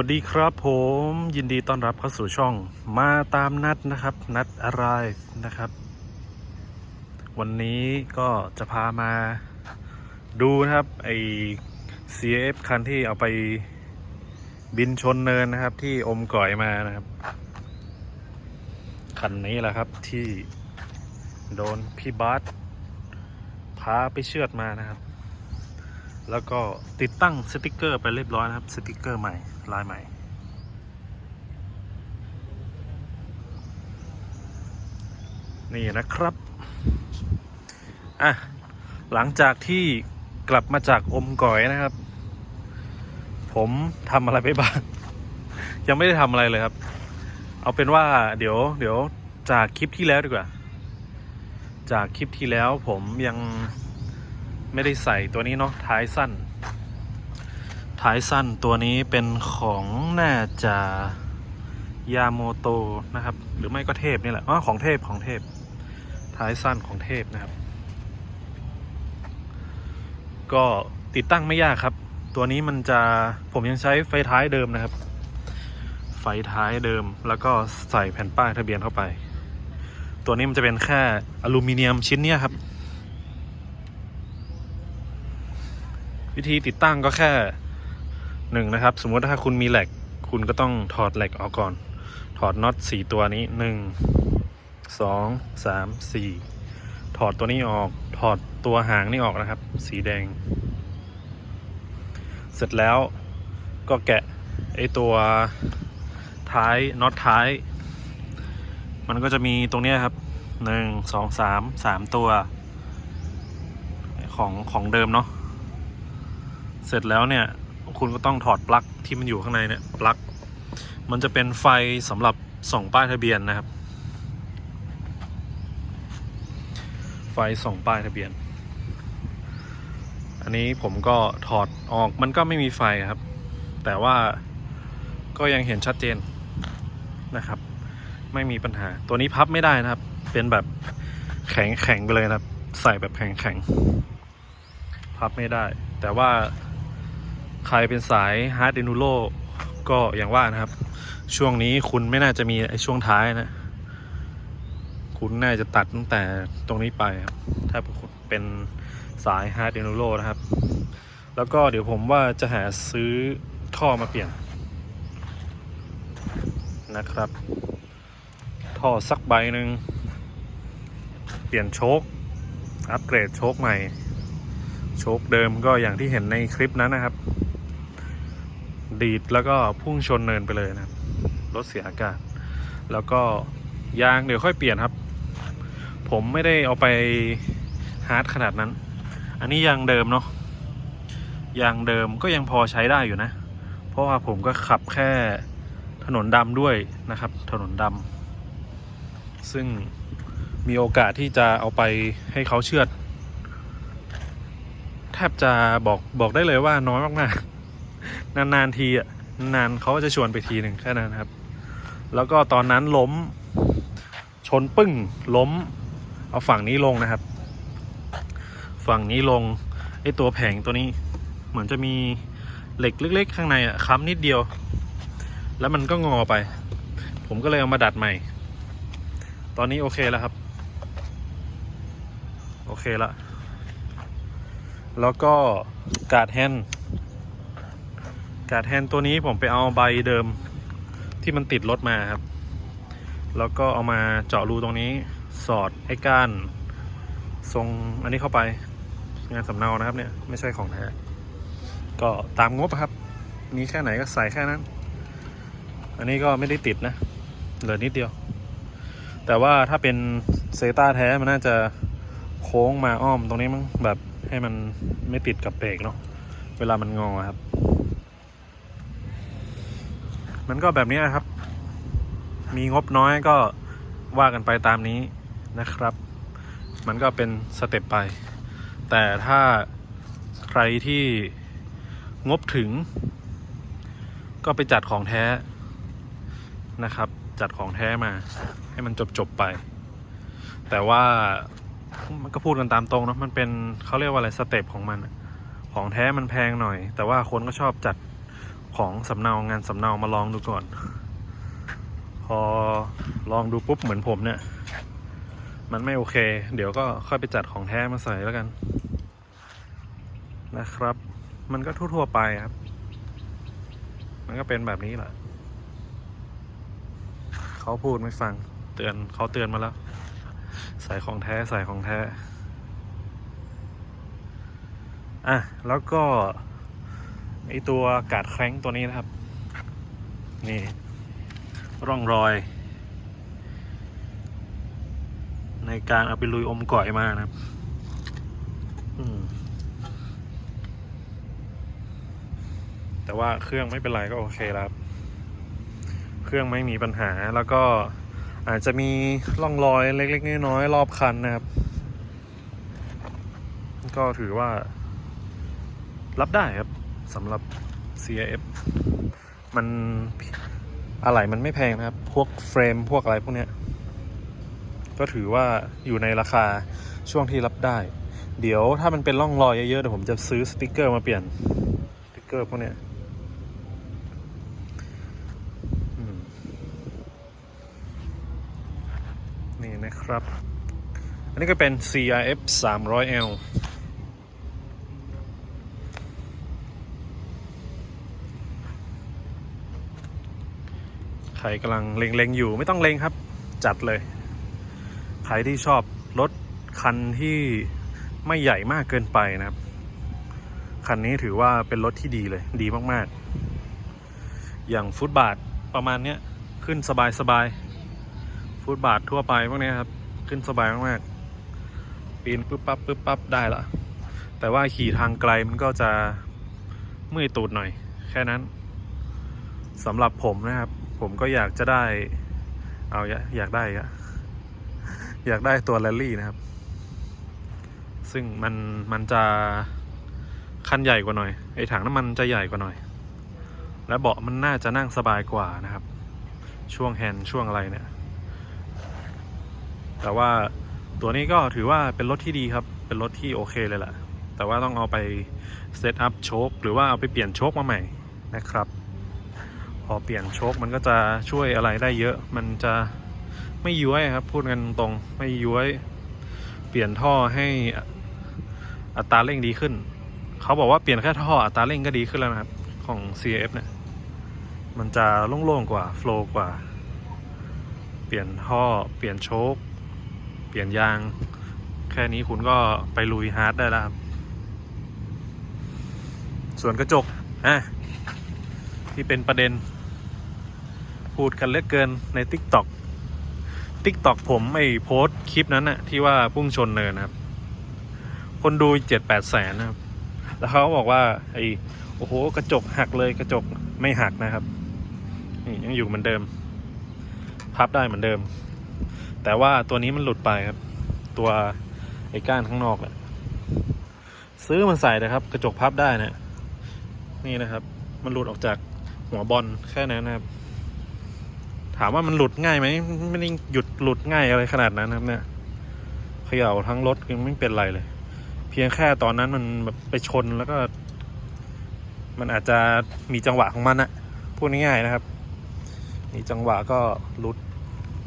วัสดีครับผมยินดีต้อนรับเข้าสู่ช่องมาตามนัดนะครับ นัดอะไรนะครับ วันนี้ก็จะพามาดูนะครับไอ CF คันที่เอาไปบินชนเนินนะครับ ที่อมก่อยมานะครับ คันนี้แหละครับที่โดนพี่บาสพาไปเชือดมานะครับ แล้วก็ติดตั้งสติกเกอร์ไปเรียบร้อยนะครับ สติกเกอร์ใหม่ลายใหม่ นี่นะครับ อะ หลังจากที่กลับมาจากอมก่อยนะครับ ผมทำอะไรไปบ้าง ยังไม่ได้ทำอะไรเลยครับ เอาเป็นว่าเดี๋ยว เดี๋ยวจากคลิปที่แล้วดีกว่า จากคลิปที่แล้วผมยัง ไม่ได้ใส่ตัวนี้เนาะท้ายสั้น ท้ายสั้นตัวนี้เป็นของน่าจะยาโมโตนะครับ หรือไม่ก็เทพนี่แหละอ๋อของเทพของเทพ ท้ายสั้นของเทพนะครับ ก็ติดตั้งไม่ยากครับ ตัวนี้มันจะผมยังใช้ไฟท้ายเดิมนะครับ ไฟท้ายเดิมแล้วก็ใส่แผ่นป้ายทะเบียนเข้าไป ตัวนี้มันจะเป็นแค่อลูมิเนียมชิ้นเนี้ยครับ วิธีติดตั้งก็แค่หนึ่งนะครับ สมมติถ้าคุณมีแหลกคุณก็ต้องถอดแหลกออกก่อน ถอดน็อตสี่ตัวนี้หนึ่งสองสามสี่ถอดตัวนี้ออกถอดตัวหางนี่ออกนะครับ สีแดง เสร็จแล้วก็แกะไอตัวท้ายน็อตท้าย มันก็จะมีตรงนี้ครับหนึ่งสองสามสามตัว ของของเดิมเนาะ เสร็จแล้วเนี่ยคุณก็ต้องถอดปลั๊กที่มันอยู่ข้างในเนี่ยปลั๊กมันจะเป็นไฟสำหรับส่องป้ายทะเบียนนะครับ ไฟส่องป้ายทะเบียน อันนี้ผมก็ถอดออกมันก็ไม่มีไฟครับ แต่ว่าก็ยังเห็นชัดเจนนะครับ ไม่มีปัญหาตัวนี้พับไม่ได้นะครับ เป็นแบบแข็งแข็งไปเลยนะครับ ใส่แบบแข็งแข็งพับไม่ได้ แต่ว่า ใครเป็นสายฮาร์ด e น u โ o ก็อย่างว่านะครับ ช่วงนี้คุณไม่น่าจะมีไอช่วงท้ายนะ คุณน่าจะตัดตั้งแต่ตรงนี้ไปครับ ถ้าคุณเป็นสายฮาร์ด e น u โ o นะครับ แล้วก็เดี๋ยวผมว่าจะหาซื้อท่อมาเปลี่ยน นะครับ ท่อสักใบหนึ่งเปลี่ยนโชคอัปเกรดโชคใหม่ โชคเดิมก็อย่างที่เห็นในคลิปนั้นนะครับ ดีดแล้วก็พุ่งชนเนินไปเลยนะครับรถเสียอากาศ แล้วก็ยางเดี๋ยวค่อยเปลี่ยนครับ ผมไม่ได้เอาไปฮาร์ดขนาดนั้น อันนี้ยางเดิมเนาะยางเดิมก็ยังพอใช้ได้อยู่นะ เพราะว่าผมก็ขับแค่ถนนดำด้วยนะครับ ถนนดำซึ่งมีโอกาสที่จะเอาไปให้เขาเชือด แทบจะบอกบอกได้เลยว่าน้อยมากๆ นานๆทีอะนานเขาก็จะชวนไปทีหนึ่งแค่นั้นครับ แล้วก็ตอนนั้นล้มชนปึ้งล้ม เอาฝั่งนี้ลงนะครับ ฝั่งนี้ลงไอตัวแผงตัวนี้เหมือนจะมีเหล็กเล็ก ๆ ข้างในอะค้ำนิดเดียว แล้วมันก็งอไป ผมก็เลยเอามาดัดใหม่ ตอนนี้โอเคแล้วครับ โอเคละแล้วก็การ์ดแฮนด์ การ์ดแฮนตัวนี้ผมไปเอาใบเดิมที่มันติดรถมาครับ แล้วก็เอามาเจาะรูตรงนี้สอดไอ้ก้านทรงอันนี้เข้าไปงานสำเนานะครับเนี่ยไม่ใช่ของแท้ก็ตามงบอะครับ มีแค่ไหนก็ใส่แค่นั้น อันนี้ก็ไม่ได้ติดนะ เหลือนิดเดียว แต่ว่าถ้าเป็นเซต้าแท้มันน่าจะโค้งมาอ้อมตรงนี้มั้งแบบให้มันไม่ติดกับเบรกเนาะเวลามันงอครับ มันก็แบบนี้นะครับ มีงบน้อยก็ว่ากันไปตามนี้นะครับ มันก็เป็นสเต็ปไป แต่ถ้าใครที่งบถึง ก็ไปจัดของแท้นะครับ จัดของแท้มา ให้มันจบจบๆไป แต่ว่ามันก็พูดกันตามตรงเนาะมันเป็นเขาเรียกว่าอะไรสเต็ปของมัน ของแท้มันแพงหน่อย แต่ว่าคนก็ชอบจัด ของสำเนางานสำเนามาลองดูก่อน พอลองดูปุ๊บเหมือนผมเนี่ย มันไม่โอเค เดี๋ยวก็ค่อยไปจัดของแท้มาใส่แล้วกัน นะครับ มันก็ทั่วๆไปครับ มันก็เป็นแบบนี้แหละเขาพูดไม่ฟังเตือนเขาเตือนมาแล้ว ใส่ของแท้ใส่ของแท้อะแล้วก็ ไอตัวกาดแคร้งตัวนี้นะครับ นี่ ร่องรอย ในการเอาไปลุยอมก่อยมานะครับแต่ว่าเครื่องไม่เป็นไรก็โอเคครับ เครื่องไม่มีปัญหาแล้วก็อาจจะมีร่องรอยเล็ก ๆ น้อยๆรอบคันนะครับ ก็ถือว่า รับได้ครับ สำหรับ CIF มันอะไรมันไม่แพงนะครับ พวกเฟรมพวกอะไรพวกเนี้ย ก็ถือว่าอยู่ในราคาช่วงที่รับได้ เดี๋ยวถ้ามันเป็นร่องรอยเยอะๆเดี๋ยวผมจะซื้อสติกเกอร์มาเปลี่ยนสติกเกอร์พวกเนี้ยนี่นะครับ อันนี้ก็เป็น CRF 300L ใครกำลังเล็งๆอยู่ไม่ต้องเล็งครับ จัดเลย ใครที่ชอบรถคันที่ไม่ใหญ่มากเกินไปนะครับ คันนี้ถือว่าเป็นรถที่ดีเลย ดีมากๆ อย่างฟุตบาทประมาณเนี้ยขึ้นสบายๆ ฟุตบาททั่วไปพวกเนี้ยครับ ขึ้นสบายมากๆ ปีนปึ๊บปั๊บปึ๊บปั๊บได้ละ แต่ว่าขี่ทางไกลมันก็จะเมื่อยตูดหน่อย แค่นั้นสำหรับผมนะครับ ผมก็อยากจะได้ เอาอยากอยากได้อะอยากได้ตัวแรลลี่นะครับ ซึ่งมันมันจะคันใหญ่กว่าหน่อย ไอ้ถังน้ำมันจะใหญ่กว่าหน่อย และเบาะมันน่าจะนั่งสบายกว่านะครับ ช่วงแฮนด์ช่วงอะไรเนี่ย แต่ว่าตัวนี้ก็ถือว่าเป็นรถที่ดีครับ เป็นรถที่โอเคเลยแหละ แต่ว่าต้องเอาไปเซตอัพโชคหรือว่าเอาไปเปลี่ยนโชคมาใหม่นะครับ พอเปลี่ยนโชคมันก็จะช่วยอะไรได้เยอะ มันจะไม่ย้วยครับ พูดกันตรงไม่ย้วย เปลี่ยนท่อให้อัตราเร่งดีขึ้น เขาบอกว่าเปลี่ยนแค่ท่ออัตราเร่งก็ดีขึ้นแล้วนะครับ ของ CF เนี่ย มันจะโล่งๆกว่าโฟล์กว่า เปลี่ยนท่อ เปลี่ยนโชคเปลี่ยนยาง แค่นี้คุณก็ไปลุยฮาร์ดได้แล้วครับ ส่วนกระจกอะที่เป็นประเด็น พูดกันเลือเกินใน Tik t o อก Tik t o อกผมไอ้โพสคลิปนั้นน่ะที่ว่าพุ่งชนเนินนะครับ คนดูเจ็ดแปดแสนนะครับ แล้วเขาบอกว่า ไอ้โอ้โห กระจกหักเลยกระจกไม่หักนะครับนี่ยังอยู่เหมือนเดิม พับได้เหมือนเดิม แต่ว่าตัวนี้มันหลุดไปครับ ตัวไอ้ก้านข้างนอกอะซื้อมาใส่นะครับ กระจกพับได้นะนี่นะครับ มันหลุดออกจากหัวบอลแค่นั้นนะครับ ถามว่ามันหลุดง่ายไหมไม่ได้หยุดหลุดง่ายอะไรขนาดนั้นนะครับเนี่ยเขย่าทั้งรถยังไม่เป็นไรเลย เพียงแค่ตอนนั้นมันแบบไปชนแล้วก็ มันอาจจะมีจังหวะของมันอะพูดง่ายๆนะครับ มีจังหวะก็หลุด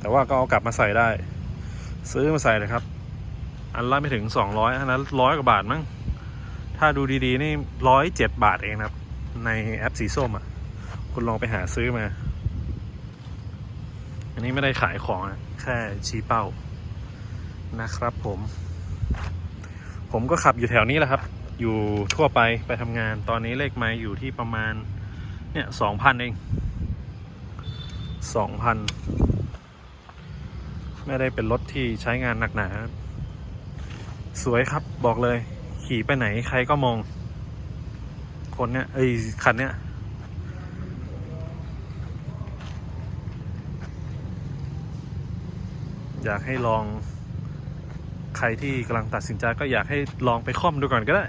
แต่ว่าก็เอากลับมาใส่ได้ ซื้อมาใส่เลยครับ อันละไม่ถึงสองร้อยอันนั้นร้อยกว่าบาทมั้งถ้าดูดีๆนี่ร้อยเจ็ดบาทเองนะครับ ในแอปสีส้มอะ คุณลองไปหาซื้อมา อันนี้ไม่ได้ขายของแค่ชี้เป้านะครับผม ผมก็ขับอยู่แถวนี้แหละครับ อยู่ทั่วไปไปทำงานตอนนี้เลขไม้อยู่ที่ประมาณ เนี่ยสองพันเองสองพันไม่ได้เป็นรถที่ใช้งานหนักหนา สวยครับบอกเลย ขี่ไปไหนใครก็มอง คนเนี้ยเอ้ยคันเนี้ย อยากให้ลองใครที่กำลังตัดสินใจก็อยากให้ลองไปค่อมดูก่อนก็ได้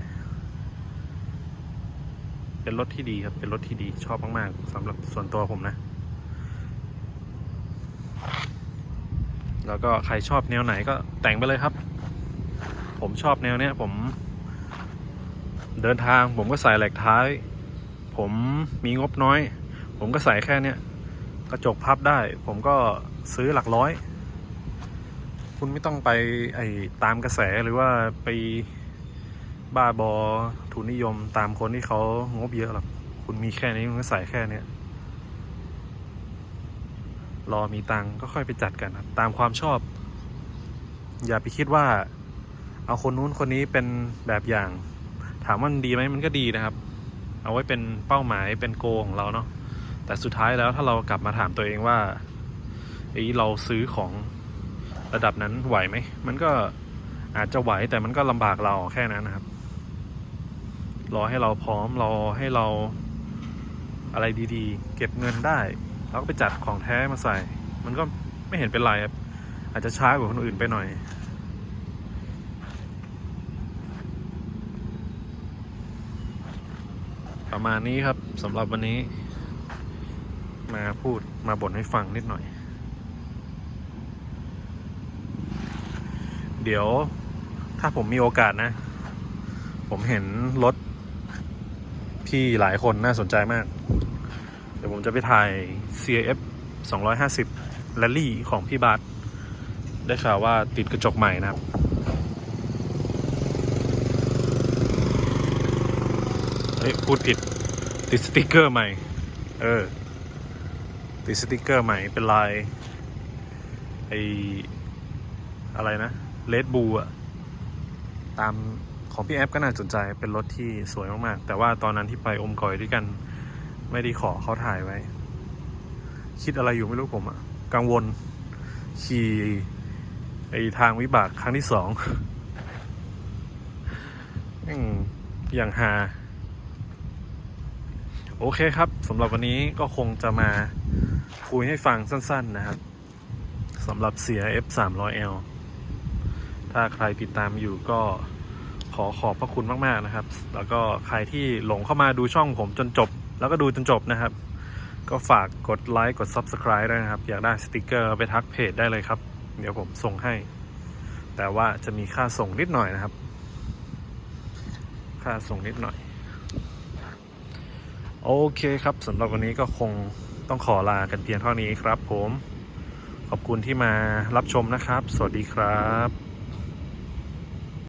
เป็นรถที่ดีครับ เป็นรถที่ดีชอบมากๆสำหรับส่วนตัวผมนะ แล้วก็ใครชอบแนวไหนก็แต่งไปเลยครับ ผมชอบแนวเนี้ยผม เดินทางผมก็ใส่แหลกท้ายผผมมีงบน้อย ผมก็ใส่แค่เนี้ยกระจกพับได้ ผมก็ซื้อหลักร้อย คุณไม่ต้องไปไอ้ตามกระแสหรือว่าไปบ้าบอทุนนิยมตามคนที่เขางบเยอะหรอกคุณมีแค่นี้คุณก็ใส่แค่เนี้ยรอมีตังก็ค่อยไปจัดกันครับตามความชอบ อย่าไปคิดว่า เอาคนนู้นคนนี้เป็นแบบอย่าง ถามว่ามันดีไหมมันก็ดีนะครับ เอาไว้เป็นเป้าหมายเป็นโกของเราเนาะแต่สุดท้ายแล้วถ้าเรากลับมาถามตัวเองว่าเอ้เราซื้อของ ระดับนั้นไหวไหม มันก็อาจจะไหวแต่มันก็ลำบากเราแค่นั้นนะครับ รอให้เราพร้อมรอให้เราอะไรดีๆ เก็บเงินได้แล้วก็ไปจัดของแท้มาใส่ มันก็ไม่เห็นเป็นไรครับ อาจจะช้ากว่าคนอื่นไปหน่อย ประมาณนี้ครับสำหรับวันนี้ มาพูดมาบ่นให้ฟังนิดหน่อย เดี๋ยวถ้าผมมีโอกาสนะ ผมเห็นรถที่หลายคนน่าสนใจมาก เดี๋ยวผมจะไปถ่าย CF 250 Rally ของพี่บาสได้ข่าวว่าติดกระจกใหม่นะครับเฮ้ยพูดผิด ติดสติกเกอร์ใหม่ เออ ติดสติกเกอร์ใหม่เป็นลายไออะไรนะ เลดบูอะตามของพี่แอฟก็น่าสนใจเป็นรถที่สวยมากๆ แต่ว่าตอนนั้นที่ไปอมก่อยด้วยกัน ไม่ได้ขอเขาถ่ายไว้ คิดอะไรอยู่ไม่รู้ผมอะกังวล ขี่ไอทางวิบากครั้งที่สองอย่างฮาโอเคครับสำหรับวันนี้ก็คงจะมาคุยให้ฟังสั้น ๆนะครับสำหรับเสีย F 3 0 0 L ถ้าใครติดตามอยู่ก็ขอขอบพระคุณมากๆนะครับ แล้วก็ใครที่หลงเข้ามาดูช่องผมจนจบ แล้วก็ดูจนจบนะครับ ก็ฝากกดไลค์กด Subscribe ด้วยนะครับ อยากได้สติกเกอร์ไปทักเพจได้เลยครับ เดี๋ยวผมส่งให้ แต่ว่าจะมีค่าส่งนิดหน่อยนะครับ ค่าส่งนิดหน่อย โอเคครับสำหรับวันนี้ก็คงต้องขอลากันเพียงเท่านี้ครับผมขอบคุณที่มารับชมนะครับ สวัสดีครับ